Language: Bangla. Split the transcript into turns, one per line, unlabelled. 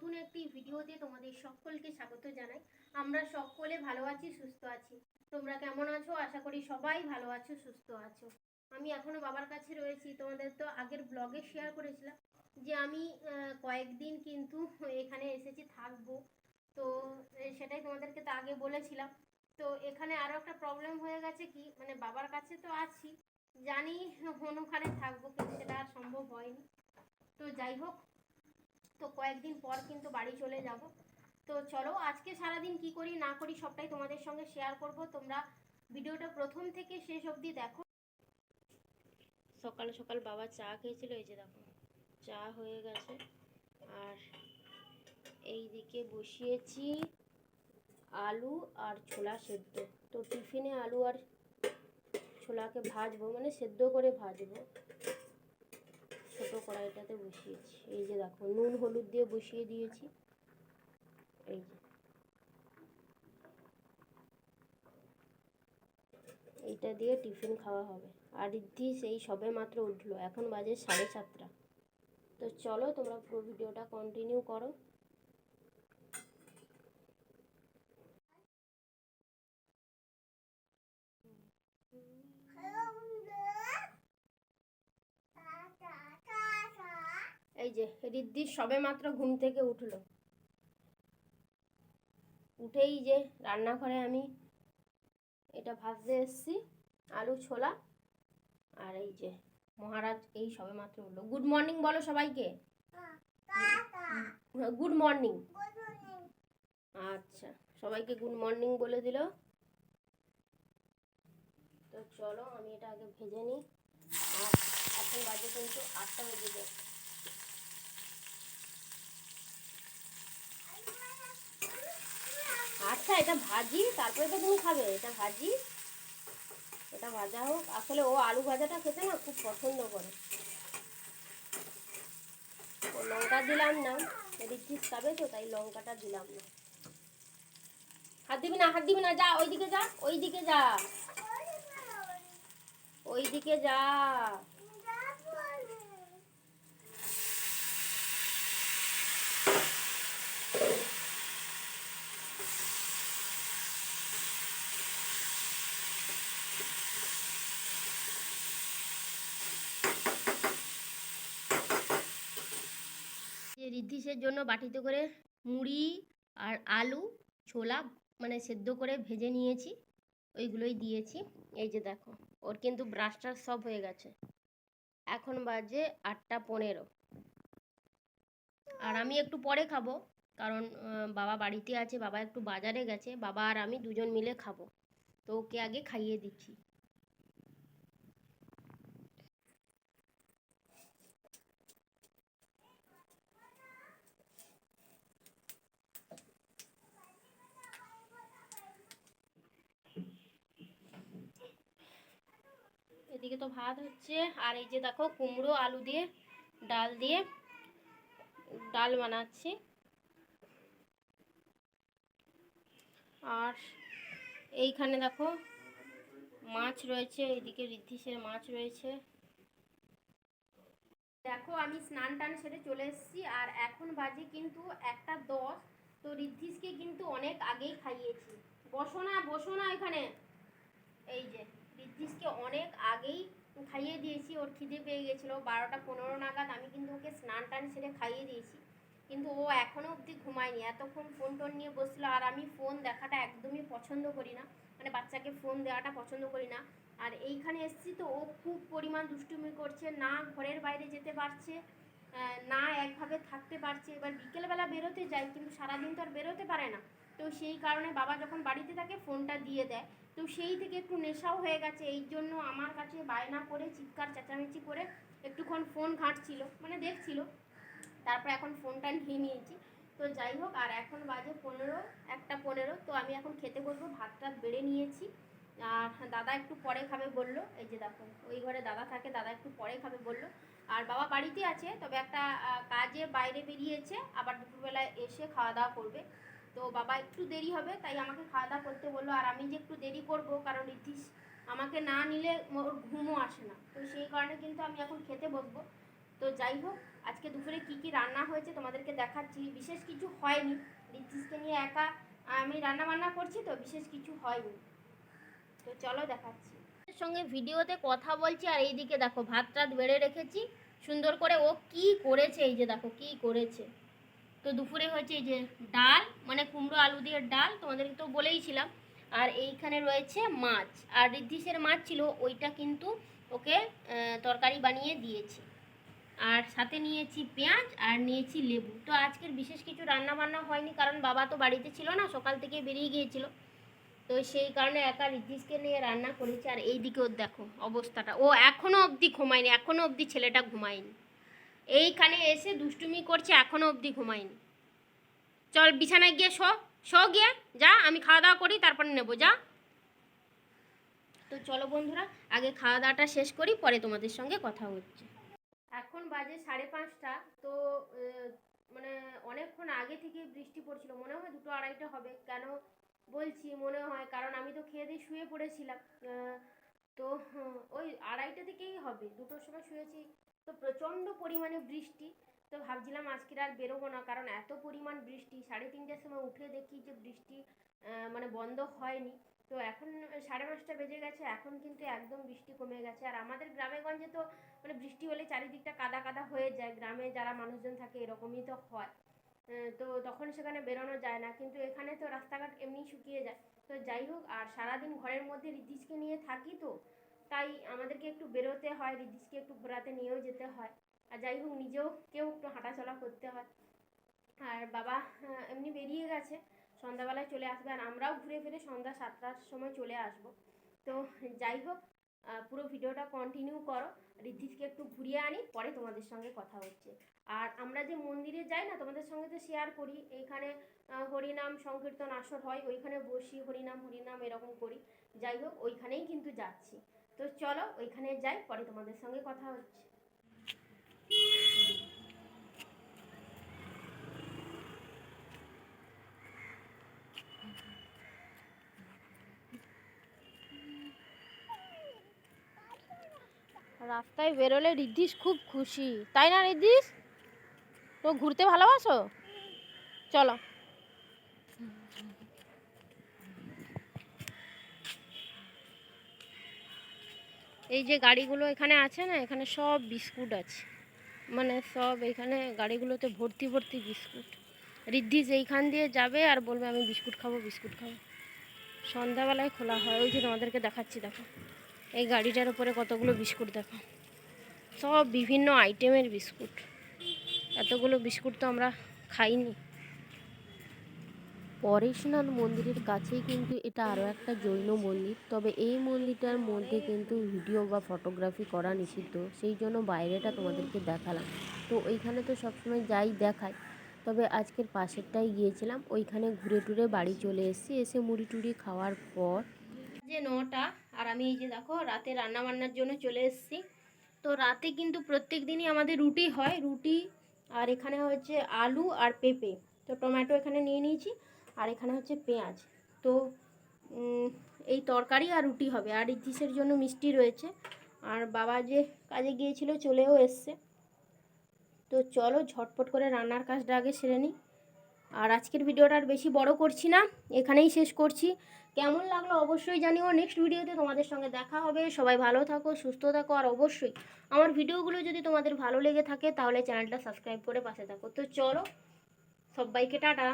নতুন একটি ভিডিওতে তোমাদের সকলকে স্বাগত জানাই। আমরা সকলে ভালো আছি, সুস্থ আছি। তোমরা কেমন আছো? আশা করি সবাই ভালো আছো, সুস্থ আছো। আমি এখনও বাবার কাছে রয়েছি। তোমাদের তো আগের ব্লগে শেয়ার করেছিলাম যে আমি কয়েকদিন কিন্তু এখানে এসেছি, থাকব। তো সেটাই তোমাদেরকে তো আগে বলেছিলাম। তো এখানে আরও একটা প্রবলেম হয়ে গেছে কি মানে বাবার কাছে তো আছি। জানি ওখানে থাকব কিন্তু সেটা আর সম্ভব হয়নি। তো যাই হোক তো কয়েকদিন পর কিন্তু বাড়ি চলে যাব। তো চলো আজকে সারাদিন কি করি, না করি সবটাই তোমাদের সঙ্গে শেয়ার করব। তোমরা ভিডিওটা প্রথম থেকে শেষ অবধি দেখো। সকাল সকাল বাবা চা খেয়েছিল, এই যে দেখো, চা হয়ে গেছে। আর এই দিকে বসিয়েছি আলু আর ছোলা সেদ্ধ। তো টিফিনে আলু আর ছোলাকে ভাজবো মানে সেদ্ধ করে ভাজবো। ছোটো কড়াইটাতে বসিয়েছি। এই যে দেখো, নুন, হলুদ দিয়ে বসিয়ে দিয়েছি। এই যে। এইটা দিয়ে টিফিন খাওয়া হবে। আর ইদ্ধি সেই সবে মাত্র উঠল, এখন বাজে সাড়ে সাতটা তো চলো তোমরা পুরো ভিডিওটা কন্টিনিউ করো। এই যে রিদ্ধির সবে মাত্র ঘুম থেকে উঠল। উঠেই যে রান্নাঘরে আমি এটা ভাজতে এসেছি, আলু ছোলা আর এই যে মহারাজ এই সবে মাত্র উঠল। গুড মর্নিং বলো সবাইকে। গুড মর্নিং আচ্ছা সবাইকে গুড মর্নিং বলে দিল। তো চলো আমি এটা আগে ভেজে নিই। আর এখন বাজে কিন্তু আটটা বেজে যায় আচ্ছা এটা ভাজি, তারপরে তো তুমি খাবে। এটা ভাজি, এটা ভাজা হোক। আসলে ও আলু ভাজাটা খেতে না খুব পছন্দ করে। লঙ্কা দিলাম না। রিচিস খাবে তো, তাই লঙ্কাটা দিলাম না। হাত দিবি না, হাত দিবি না, যা, ওইদিকে যা ওইদিকে যা। ওইদিকে যা। যে রিদ্ধিসের জন্য বাটিতে করে মুড়ি আর আলু, ছোলা মানে সেদ্ধ করে ভেজে নিয়েছি। ওইগুলোই দিয়েছি। এই যে দেখো, ওর কিন্তু ব্রাশটার সব হয়ে গেছে। এখন বাজে আটটা পনেরো। আর আমি একটু পরে খাব, কারণ বাবা বাড়িতে আছে, বাবা একটু বাজারে গেছে, বাবা আর আমি দুজন মিলে খাব। তো ওকে আগে খাইয়ে দিচ্ছি। এদিকে তো ভাত হচ্ছে। আর এই যে দেখো কুমড়ো, আলু দিয়ে, ডাল দিয়ে ডাল বানাচ্ছি। আর এইখানে দেখো মাছ রয়েছে এইদিকে ঋদ্ধিসের মাছ রয়েছে। দেখো আমি স্নান টান সেরে চলে এসেছি, আর এখন বাজে কিন্তু একটা দশ। তো ঋদ্ধিসকে কিন্তু অনেক আগেই খাইয়েছি। বসো না বসো না এখানে। এই যে। ঋদ্ধিসকে অনেক আগেই খাইয়ে দিয়েছি, ওর খিদে পেয়ে গেছিল। বারোটা পনেরো নাগাদ আমি কিন্তু ওকে স্নান টান সেরে খাইয়ে দিয়েছি। কিন্তু ও এখনও অবধি ঘুমায়নি। এতক্ষণ ফোন টোন নিয়ে বসল আর আমি ফোন দেখাটা একদমই পছন্দ করি না। মানে বাচ্চাকে ফোন দেওয়াটা পছন্দ করি না। আর এইখানে এসেছি তো, ও খুব পরিমাণ দুষ্টুমি করছে, না ঘরের বাইরে যেতে পারছে না একভাবে থাকতে পারছে। এবার বিকেলবেলা বেরোতে যায় কিন্তু সারাদিন তো আর বেরোতে পারে না। তো সেই কারণে বাবা যখন বাড়িতে থাকে, ফোনটা দিয়ে দেয়। তো সেই থেকে একটু নেশাও হয়ে গেছে। এই জন্য আমার কাছে বায়না করে, চিৎকার, চেঁচামেচি করে একটুক্ষণ ফোন ঘাঁটছিল মানে দেখছিল। তারপর এখন ফোনটা নিয়ে নিয়েছি। তো যাই হোক, আর এখন বাজে পনেরো, একটা পনেরো। তো আমি এখন খেতে বসবো, ভাতটা বেড়ে নিয়েছি। আর দাদা একটু পরে খাবে বলল। এই যে দেখো, ওই ঘরে দাদা থাকে, দাদা একটু পরে খাবে বলল। আর বাবা বাড়িতে আছে, তবে একটা কাজে বাইরে বেরিয়েছে। আবার দুপুরবেলায় এসে খাওয়া দাওয়া করবে। তো বাবা একটু দেরি হবে, তাই আমাকে খাওয়া দাওয়া করতে বলল। আর আমি যে একটু দেরি করব, কারণ ঋতিশ আমাকে না নিলে ওর ঘুমও আসে না। তো সেই কারণে কিন্তু আমি এখন খেতে বসবো। তো যাই হোক, আজকে দুপুরে কি কি রান্না হয়েছে তোমাদেরকে দেখাচ্ছি। বিশেষ কিছু হয়নি। ঋদ্ধিসকে নিয়ে একা আমি রান্না বান্না করছি তো, বিশেষ কিছু হয়নি। তো চলো দেখাচ্ছি। সঙ্গে ভিডিওতে কথা বলছি, আর এইদিকে দেখো ভাত টাত বেড়ে রেখেছি। সুন্দর করে ও কি করেছে, এই যে দেখো, কি করেছে। তো দুপুরে হয়েছে এই যে ডাল মানে কুমড়ো আলু দিয়ে ডাল, তোমাদেরকে তো বলেইছিলাম আর এইখানে রয়েছে মাছ, আর ঋদ্ধিসের মাছ ছিল, ওইটা কিন্তু ওকে তরকারি বানিয়ে দিয়েছি। আর সাথে নিয়েছি পেঁয়াজ, আর নিয়েছি লেবু। তো আজকের বিশেষ কিছু রান্না বান্না হয়নি, কারণ বাবা তো বাড়িতে ছিল না, সকাল থেকে বেরিয়ে গিয়েছিল। তো সেই কারণে একা ঋদ্ধিসকে নিয়ে রান্না করেছি, আর এই দিকে ওর দেখো অবস্থাটা। ও এখনও অবধি ঘুমায়নি এখনও অবধি ছেলেটা ঘুমায়নি। এইখানে এসে দুষ্টুমি করছে এখনও অবধি ঘুমায়নি। চল বিছানায় গিয়ে শো শো গিয়ে, যা, আমি খাওয়া দাওয়া করি, তারপর নেব, যা। তো চলো বন্ধুরা, আগে খাওয়া দাওয়াটা শেষ করি, পরে তোমাদের সঙ্গে কথা হচ্ছে। এখন বাজে সাড়ে পাঁচটা, তো মানে অনেকক্ষণ আগে থেকে বৃষ্টি পড়ছিল, মনে হয় দুটো আড়াইটা হবে, কেন বলছি মনে হয়, কারণ আমি তো খেয়ে দিয়ে শুয়ে পড়েছিলাম তো ওই আড়াইটা থেকেই হবে, দুটোর সময় শুয়েছি তো প্রচণ্ড পরিমাণে বৃষ্টি। তো ভাবছিলাম আজকের আর বেরোবো না, কারণ এত পরিমাণ বৃষ্টি। সাড়ে তিনটের সময় উঠে দেখি যে বৃষ্টি মানে বন্ধ হয়নি। তো এখন সাড়ে পাঁচটা বেজে গেছে, এখন কিন্তু একদম বৃষ্টি কমে গেছে। আর আমাদের গ্রামে গঞ্জে তো মানে বৃষ্টি হলে চারিদিকটা কাদা কাদা হয়ে যায়। গ্রামে যারা মানুষজন থাকে এরকমই তো হয়। তো তখন সেখানে বেরোনো যায় না। কিন্তু এখানে তো রাস্তাঘাট এমনি শুকিয়ে যায়। তো যাই হোক, আর সারাদিন ঘরের মধ্যে রিদ্দিসকে নিয়ে থাকি তো তাই আমাদেরকে একটু বেরোতে হয় রিদ্দিসকে একটু ঘোরাতে নিয়েও যেতে হয়। আর যাই হোক, নিজেও কেউ একটু হাঁটাচলা করতে হয়। আর বাবা এমনি বেরিয়ে গেছে, সন্ধ্যাবেলায় চলে আসবে। আর আমরাও ঘুরে ফিরে সন্ধ্যা সাতটার সময় চলে আসব। তো যাই হোক পুরো ভিডিওটা কন্টিনিউ করো। ঋদ্ধিসকে একটু ঘুরিয়ে আনি, পরে তোমাদের সঙ্গে কথা হচ্ছে। আর আমরা যে মন্দিরে যাই না, তোমাদের সঙ্গে তো শেয়ার করি। এইখানে হরিনাম, সংকীর্তন, আসর হয়। ওইখানে বসি, হরিনাম হরিনাম এরকম করি। যাই হোক, ওইখানেই কিন্তু যাচ্ছি। তো চলো ওইখানে যাই, পরে তোমাদের সঙ্গে কথা হচ্ছে। রাস্তায় বেরোলে রিদ্ধিস খুব খুশি। তাই না রিদ্ধিস তো ঘুরতে ভালোবাসো? চলো। এই যে গাড়িগুলো এখানে আছে না, এখানে সব বিস্কুট আছে। মানে সব এখানে গাড়িগুলোতে ভর্তি ভর্তি বিস্কুট। রিদ্ধিস এইখান দিয়ে যাবে আর বলবে, আমি বিস্কুট খাব বিস্কুট খাব। সন্ধ্যাবেলায় খোলা হয়। ওই যে তোমাদেরকে দেখাচ্ছি, দেখো। এই গাড়িটার উপরে কতগুলো বিস্কুট, দেখো। সব বিভিন্ন আইটেমের বিস্কুট। এতগুলো বিস্কুট তো আমরা খাইনি।
পরেশনাথ মন্দিরের কাছেই কিন্তু এটা আরও একটা জৈন মন্দির। তবে এই মন্দিরটার মধ্যে কিন্তু ভিডিও বা ফটোগ্রাফি করা নিষিদ্ধ। সেই জন্য বাইরেটা তোমাদেরকে দেখালাম। তো ওইখানে তো সবসময় যাই দেখায়। তবে আজকের পাশেরটাই গিয়েছিলাম। ওইখানে ঘুরে টুরে বাড়ি চলে এসেছি। এসে মুড়ি টুড়ি খাওয়ার পর
যে নটা। আর আমি এই যে দেখো, রাতে রান্না বান্নার জন্য চলে এসেছি। তো রাতে কিন্তু প্রত্যেক দিনই আমাদের রুটি হয়। রুটি আর এখানে হচ্ছে আলু আর পেঁপে। তো টমেটো এখানে নিয়ে নিয়েছি। আর এখানে হচ্ছে পেঁয়াজ। তো এই তরকারি আর রুটি হবে। আর ইতিসের জন্য মিষ্টি রয়েছে। আর বাবা যে কাজে গিয়েছিল চলেও এসছে। তো চলো ঝটপট করে রান্নার কাজটা আগে সেরে নিই। আর আজকের ভিডিওটা আর বেশি বড় করছি না। এখানেই শেষ করছি। কেমন লাগল অবশ্যই জানিও। নেক্সট ভিডিওতে তোমাদের সঙ্গে দেখা হবে। সবাই ভালো থাকো, সুস্থ থাকো। আর অবশ্যই আমার ভিডিওগুলো যদি তোমাদের ভালো লেগে থাকে, তাহলে চ্যানেলটা সাবস্ক্রাইব করে পাশে থাকো। তো চলো, সবাইকে টাটা।